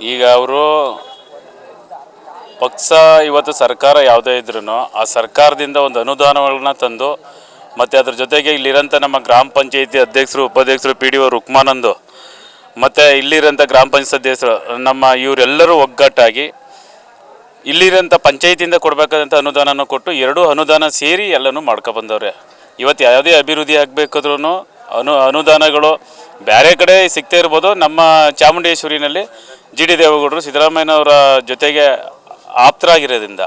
ಈಗ ಅವರು ಪಕ್ಷ ಇವತ್ತು ಸರ್ಕಾರ ಯಾವುದೇ ಇದ್ರೂ ಆ ಸರ್ಕಾರದಿಂದ ಒಂದು ಅನುದಾನಗಳನ್ನ ತಂದು ಮತ್ತು ಅದ್ರ ಜೊತೆಗೆ ಇಲ್ಲಿರೋಂಥ ನಮ್ಮ ಗ್ರಾಮ ಪಂಚಾಯಿತಿ ಅಧ್ಯಕ್ಷರು, ಉಪಾಧ್ಯಕ್ಷರು, ಪಿ ಡಿ ಒ ರುಕ್ಮಾನಂದು ಮತ್ತು ಇಲ್ಲಿರೋಂಥ ಗ್ರಾಮ ಪಂಚಾಯತ್ ಸದಸ್ಯರು, ನಮ್ಮ ಇವರೆಲ್ಲರೂ ಒಗ್ಗಟ್ಟಾಗಿ ಇಲ್ಲಿರೋಂಥ ಪಂಚಾಯತಿಯಿಂದ ಕೊಡಬೇಕಾದಂಥ ಅನುದಾನನ ಕೊಟ್ಟು ಎರಡೂ ಅನುದಾನ ಸೇರಿ ಎಲ್ಲನೂ ಮಾಡ್ಕೊಬಂದವ್ರೆ ಇವತ್ತು ಯಾವುದೇ ಅಭಿವೃದ್ಧಿ ಆಗಬೇಕಾದ್ರೂ ಅನು ಅನುದಾನಗಳು ಬೇರೆ ಕಡೆ ಸಿಗ್ತಾ ಇರ್ಬೋದು. ನಮ್ಮ ಚಾಮುಂಡೇಶ್ವರಿನಲ್ಲಿ ಜಿ ಡಿ ದೇವೇಗೌಡರು ಸಿದ್ದರಾಮಯ್ಯನವರ ಜೊತೆಗೆ ಆಪ್ತರಾಗಿರೋದ್ರಿಂದ,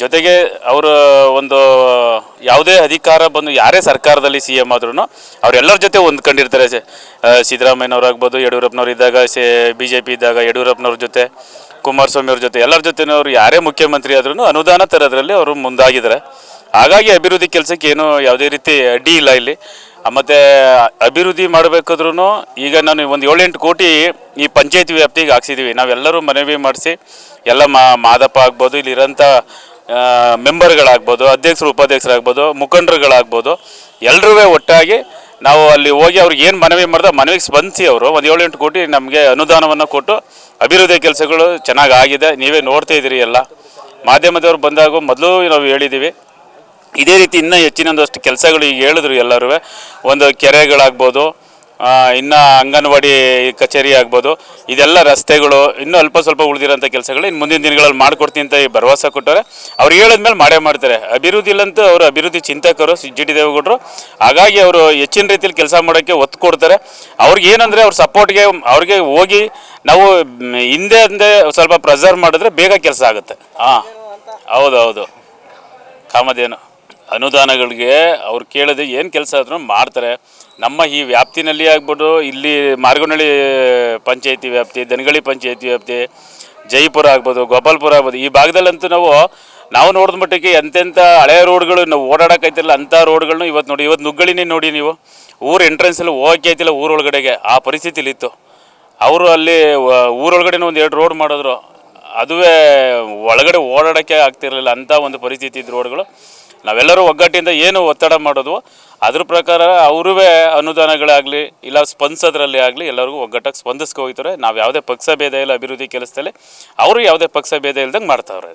ಜೊತೆಗೆ ಅವರು ಒಂದು ಯಾವುದೇ ಅಧಿಕಾರ ಬಂದು ಯಾರೇ ಸರ್ಕಾರದಲ್ಲಿ ಸಿ ಎಂ ಆದ್ರೂ ಅವರೆಲ್ಲರ ಜೊತೆ ಹೊಂದ್ಕೊಂಡಿರ್ತಾರೆ. ಸಿದ್ದರಾಮಯ್ಯನವರಾಗ್ಬೋದು ಯಡಿಯೂರಪ್ಪನವ್ರು ಇದ್ದಾಗ, ಸೇ, ಬಿ ಜೆ ಪಿ ಇದ್ದಾಗ, ಯಡಿಯೂರಪ್ಪನವ್ರ ಜೊತೆ ಕುಮಾರಸ್ವಾಮಿ ಅವ್ರ ಜೊತೆ, ಎಲ್ಲರ ಜೊತೆನವರು ಯಾರೇ ಮುಖ್ಯಮಂತ್ರಿ ಆದ್ರೂ ಅನುದಾನ ತರೋದ್ರಲ್ಲಿ ಅವರು ಮುಂದಾಗಿದ್ದಾರೆ. ಹಾಗಾಗಿ ಅಭಿವೃದ್ಧಿ ಕೆಲಸಕ್ಕೆ ಏನು ಯಾವುದೇ ರೀತಿ ಅಡ್ಡಿ ಇಲ್ಲ ಇಲ್ಲಿ. ಮತ್ತೆ ಅಭಿವೃದ್ಧಿ ಮಾಡಬೇಕಾದ್ರೂ ಈಗ ನಾನು ಒಂದು ಏಳೆಂಟು ಕೋಟಿ ಈ ಪಂಚಾಯತಿ ವ್ಯಾಪ್ತಿಗೆ ಹಾಕ್ಸಿದ್ದೀವಿ ನಾವೆಲ್ಲರೂ ಮನವಿ ಮಾಡಿಸಿ ಎಲ್ಲ ಮಾದಪ್ಪ ಆಗ್ಬೋದು, ಇಲ್ಲಿರೋಂಥ ಮೆಂಬರ್ಗಳಾಗ್ಬೋದು, ಅಧ್ಯಕ್ಷರು, ಉಪಾಧ್ಯಕ್ಷರಾಗ್ಬೋದು, ಮುಖಂಡರುಗಳಾಗ್ಬೋದು ಎಲ್ಲರೂ ಒಟ್ಟಾಗಿ ನಾವು ಅಲ್ಲಿ ಹೋಗಿ ಅವ್ರಿಗೆ ಏನು ಮನವಿ ಮಾಡ್ದೆ ಮನವಿಗೆ ಸ್ಪಂದಿಸಿ ಅವರು. ಒಂದು ಏಳೆಂಟು ಕೋಟಿ ನಮಗೆ ಅನುದಾನವನ್ನು ಕೊಟ್ಟು ಅಭಿವೃದ್ಧಿ ಕೆಲಸಗಳು ಚೆನ್ನಾಗಿ ಆಗಿದೆ. ನೀವೇ ನೋಡ್ತಾ ಇದ್ದೀರಿ ಎಲ್ಲ. ಮಾಧ್ಯಮದವ್ರು ಬಂದಾಗ ಮೊದಲು ನಾವು ಹೇಳಿದ್ದೀವಿ ಇದೇ ರೀತಿ ಇನ್ನೂ ಹೆಚ್ಚಿನೊಂದಷ್ಟು ಕೆಲಸಗಳು ಈಗ ಹೇಳಿದ್ರು ಎಲ್ಲರೂ. ಒಂದು ಕೆರೆಗಳಾಗ್ಬೋದು ಇನ್ನು ಅಂಗನವಾಡಿ ಕಚೇರಿ ಆಗ್ಬೋದು, ಇದೆಲ್ಲ ರಸ್ತೆಗಳು, ಇನ್ನೂ ಅಲ್ಪ ಸ್ವಲ್ಪ ಉಳಿದಿರೋಂಥ ಕೆಲಸಗಳು ಇನ್ನು ಮುಂದಿನ ದಿನಗಳಲ್ಲಿ ಮಾಡಿಕೊಡ್ತೀನಿ ಅಂತ ಈ ಭರವಸೆ ಕೊಟ್ಟರೆ ಅವ್ರು ಹೇಳಿದ್ಮೇಲೆ ಮಾಡೇ ಮಾಡ್ತಾರೆ. ಅಭಿವೃದ್ಧಿ ಇಲ್ಲಂತೂ ಅವರು ಅಭಿವೃದ್ಧಿ ಚಿಂತಕರು ಜಿ ಟಿ ದೇವೇಗೌಡರು. ಹಾಗಾಗಿ ಅವರು ಹೆಚ್ಚಿನ ರೀತಿಯಲ್ಲಿ ಕೆಲಸ ಮಾಡೋಕ್ಕೆ ಒತ್ತು ಕೊಡ್ತಾರೆ. ಅವ್ರಿಗೆ ಏನಂದರೆ ಅವ್ರ ಸಪೋರ್ಟ್ಗೆ, ಅವ್ರಿಗೆ ಹೋಗಿ ನಾವು ಹಿಂದೆ ಹಿಂದೆ ಸ್ವಲ್ಪ ಪ್ರೆಸರ್ವ್ ಮಾಡಿದ್ರೆ ಬೇಗ ಕೆಲಸ ಆಗುತ್ತೆ. ಹಾಂ ಹೌದು ಹೌದು. ಕಾಮಧೇನು. ಅನುದಾನಗಳಿಗೆ ಅವ್ರು ಕೇಳದೆ ಏನು ಕೆಲಸ ಆದ್ರೂ ಮಾಡ್ತಾರೆ. ನಮ್ಮ ಈ ವ್ಯಾಪ್ತಿನಲ್ಲಿ ಆಗ್ಬಿಟ್ಟು ಇಲ್ಲಿ ಮಾರ್ಗನಹಳ್ಳಿ ಪಂಚಾಯತಿ ವ್ಯಾಪ್ತಿ ದನಗಳಿ ಪಂಚಾಯತಿ ವ್ಯಾಪ್ತಿ, ಜೈಪುರ ಆಗ್ಬೋದು, ಗೋಪಾಲ್ಪುರ ಆಗ್ಬೋದು, ಈ ಭಾಗದಲ್ಲಂತೂ ನಾವು ನಾವು ನೋಡಿದ ಮಟ್ಟಕ್ಕೆ ಎಂತೆಂಥ ಹಳೆಯ ರೋಡ್ಗಳು ನಾವು ಓಡಾಡೋಕ್ಕೈತಿಲ್ಲ ಅಂಥ ರೋಡ್ಗಳನ್ನು ಇವತ್ತು ನೋಡಿ, ಇವತ್ತು ನುಗ್ಗಳಿನೇ ನೋಡಿ ನೀವು. ಊರು ಎಂಟ್ರೆನ್ಸಲ್ಲಿ ಹೋಗಕ್ಕೆ ಐತಿಲ್ಲ ಊರೊಳಗಡೆಗೆ, ಆ ಪರಿಸ್ಥಿತಿಲಿತ್ತು. ಅವರು ಅಲ್ಲಿ ಊರೊಳಗಡೆ ಒಂದು ಎರಡು ರೋಡ್ ಮಾಡಿದ್ರು. ಅದುವೇ ಒಳಗಡೆ ಓಡಾಡೋಕ್ಕೆ ಆಗ್ತಿರಲಿಲ್ಲ, ಅಂಥ ಒಂದು ಪರಿಸ್ಥಿತಿ ಇದ್ದ ರೋಡ್ಗಳು. ನಾವೆಲ್ಲರೂ ಒಗ್ಗಟ್ಟಿಂದ ಏನು ಒತ್ತಡ ಮಾಡೋದು, ಅದ್ರ ಪ್ರಕಾರ ಅವರೂ ಅನುದಾನಗಳಾಗಲಿ, ಇಲ್ಲ ಸ್ಪಂದಿಸೋದ್ರಲ್ಲಿ ಆಗಲಿ, ಎಲ್ಲರಿಗೂ ಒಗ್ಗಟ್ಟಾಗಿ ಸ್ಪಂದಿಸ್ಕೊ ಹೋಗ್ತಾರೆ ನಾವು ಯಾವುದೇ ಪಕ್ಷ ಭೇದ ಇಲ್ಲ, ಅಭಿವೃದ್ಧಿ ಕೆಲಸದಲ್ಲಿ, ಅವರು ಯಾವುದೇ ಪಕ್ಷ ಭೇದ ಇಲ್ದಂಗೆ ಮಾಡ್ತಾವ್ರೆ.